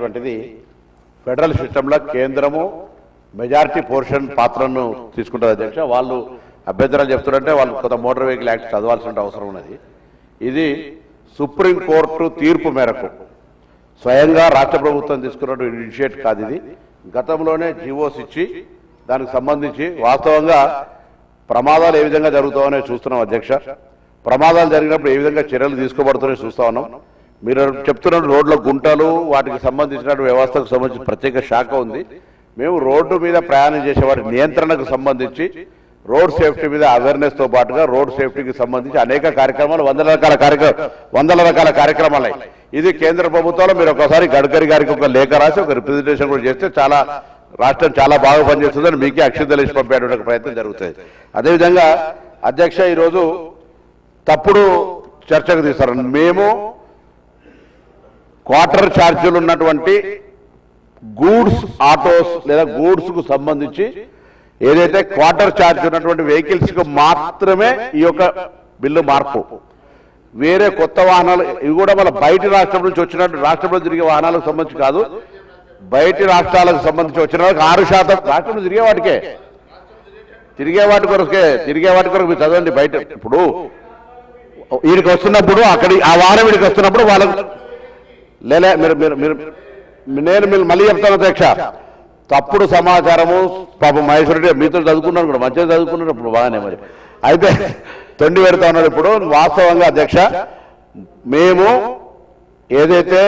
అనేటువంటిది ఫెడరల్ సిస్టంలో కేంద్రము మెజారిటీ పోర్షన్ పాత్రను తీసుకుంటారు అధ్యక్ష. వాళ్ళు అభ్యంతరాలు చెప్తున్నారంటే వాళ్ళు కొంత మోటార్ వెహికల్ యాక్ట్ చదవాల్సిన అవసరం ఉన్నది. ఇది సుప్రీం కోర్టు తీర్పు మేరకు స్వయంగా రాష్ట్ర ప్రభుత్వం తీసుకున్నటువంటి ఇనిషియేట్ కాదు ఇది. గతంలోనే జీవోస్ ఇచ్చి దానికి సంబంధించి వాస్తవంగా ప్రమాదాలు ఏ విధంగా జరుగుతామనే చూస్తున్నాం అధ్యక్ష. ప్రమాదాలు జరిగినప్పుడు ఏ విధంగా చర్యలు తీసుకోబడుతున్నాయో చూస్తా ఉన్నాం. మీరు చెప్తున్న రోడ్ల గుంటలు వాటికి సంబంధించిన వ్యవస్థకు సంబంధించి ప్రత్యేక శాఖ ఉంది. మేము రోడ్డు మీద ప్రయాణం చేసే వాటి నియంత్రణకు సంబంధించి రోడ్ సేఫ్టీ మీద అవేర్నెస్తో పాటుగా రోడ్ సేఫ్టీకి సంబంధించి అనేక కార్యక్రమాలు వందల రకాల కార్యక్రమ వందల రకాల కార్యక్రమాలు ఇది కేంద్ర ప్రభుత్వంలో మీరు ఒకసారి గడ్కరీ గారికి ఒక లేఖ రాసి ఒక రిప్రజెంటేషన్ కూడా చేస్తే చాలా రాష్ట్రం చాలా బాగా పనిచేస్తుందని మీకే అక్షింతలు పంపేటువంటి ప్రయత్నం జరుగుతుంది. అదేవిధంగా అధ్యక్ష ఈరోజు తప్పుడు చర్చకు తీస్తారు మేము క్వార్టర్ ఛార్జీలు ఉన్నటువంటి గూడ్స్ ఆటోస్ లేదా గూడ్స్కు సంబంధించి ఏదైతే క్వార్టర్ ఛార్జ్ ఉన్నటువంటి వెహికల్స్కు మాత్రమే ఈ యొక్క బిల్లు మార్పు. వేరే కొత్త వాహనాలు ఇవి కూడా మన బయట రాష్ట్రం నుంచి వచ్చినట్టు రాష్ట్రంలో తిరిగే వాహనాలకు సంబంధించి కాదు. బయటి రాష్ట్రాలకు సంబంధించి వచ్చిన వాళ్ళకి ఆరు శాతం రాష్ట్రంలో తిరిగే వాటికే. తిరిగే వాటి కొరకే తిరిగే వాటి కొరకు మీరు చదవండి బయట. ఇప్పుడు వీడికి వస్తున్నప్పుడు అక్కడి ఆ వారం వీడికి వస్తున్నప్పుడు వాళ్ళకు లేలే మీరు మీరు మీరు నేను మీరు మళ్ళీ చెప్తాను అధ్యక్ష. తప్పుడు సమాచారము పాపం మహేశ్వరుడు మీతో చదువుకున్నాను కూడా మంచిగా చదువుకున్నాడు ఇప్పుడు బాగానే మరి. అయితే తొండి పెడతా ఉన్నాడు ఇప్పుడు వాస్తవంగా అధ్యక్ష మేము ఏదైతే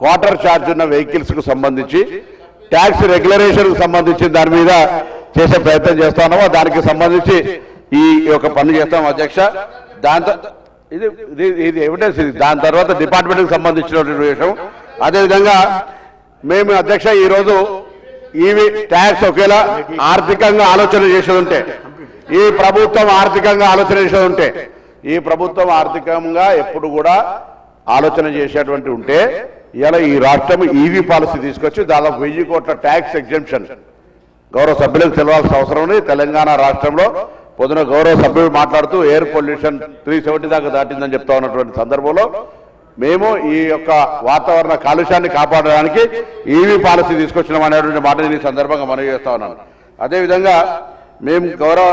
క్వార్టర్ ఛార్జ్ ఉన్న వెహికల్స్కు సంబంధించి ట్యాక్స్ రెగ్యులరేషన్కు సంబంధించి దాని మీద చేసే ప్రయత్నం చేస్తా ఉన్నామో. దానికి సంబంధించి ఈ యొక్క పని చేస్తాం అధ్యక్ష. దాంతో ఇది ఇది ఎవిడెన్స్ ఇది. దాని తర్వాత డిపార్ట్మెంట్కి సంబంధించినటువంటి విషయం. అదేవిధంగా మేము అధ్యక్ష ఈరోజు రోజు ఇవి ట్యాక్స్ ఒకేలా ఆర్థికంగా ఆలోచన చేసేది ఉంటే ఈ ప్రభుత్వం ఆర్థికంగా ఆలోచన చేసేది ఉంటే ఈ ప్రభుత్వం ఆర్థికంగా ఎప్పుడు కూడా ఆలోచన చేసేటువంటి ఉంటే ఇలా ఈ రాష్ట్రం ఈవీ పాలసీ తీసుకొచ్చి దాదాపు వెయ్యి కోట్ల ట్యాక్స్ ఎగ్జంప్షన్ గౌరవ సభ్యులకు తెలవాల్సిన అవసరం ఉంది. తెలంగాణ రాష్ట్రంలో పొద్దున గౌరవ సభ్యులు మాట్లాడుతూ ఎయిర్ పొల్యూషన్ త్రీ సెవెంటీ దాకా దాటిందని చెప్తా ఉన్నటువంటి సందర్భంలో మేము ఈ యొక్క వాతావరణ కాలుష్యాన్ని కాపాడడానికి ఈవీ పాలసీ తీసుకొచ్చినాం అనేటువంటి మాట నేను ఈ సందర్భంగా మనవి చేస్తా ఉన్నాను. అదేవిధంగా మేము గౌరవ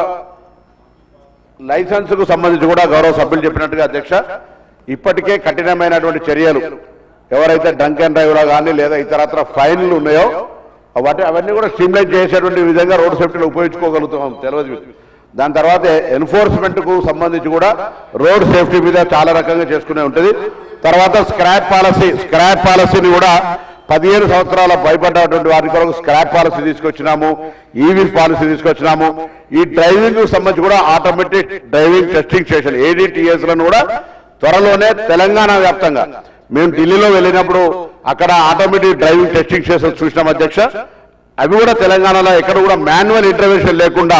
లైసెన్స్కు సంబంధించి కూడా గౌరవ సభ్యులు చెప్పినట్టుగా అధ్యక్ష ఇప్పటికే కఠినమైనటువంటి చర్యలు ఎవరైతే డ్రంక్ అండ్ కానీ లేదా ఇతరత్ర ఫైన్లు ఉన్నాయో వాటి అవన్నీ కూడా స్ట్రీమ్లైన్ చేసేటువంటి విధంగా రోడ్ సేఫ్టీలో ఉపయోగించుకోగలుగుతాం. తెలియదు దాని తర్వాత ఎన్ఫోర్స్మెంట్కు సంబంధించి కూడా రోడ్ సేఫ్టీ మీద చాలా రకంగా చేసుకునే ఉంటుంది. తర్వాత స్క్రాప్ పాలసీ స్క్రాప్ పాలసీని కూడా పదిహేను సంవత్సరాల భయపడ్డటువంటి వారి కొరకు స్క్రాప్ పాలసీ తీసుకొచ్చినాము ఈవీ పాలసీ తీసుకొచ్చినాము. ఈ డ్రైవింగ్ సంబంధించి కూడా ఆటోమేటిక్ డ్రైవింగ్ టెస్టింగ్ స్టేషన్లను కూడా త్వరలోనే తెలంగాణ వ్యాప్తంగా. మేము ఢిల్లీలో వెళ్ళినప్పుడు అక్కడ ఆటోమేటిక్ డ్రైవింగ్ టెస్టింగ్ స్టేషన్ చూసినాం అధ్యక్ష. అవి కూడా తెలంగాణలో ఎక్కడ కూడా మాన్యువల్ ఇంటర్వెన్షన్ లేకుండా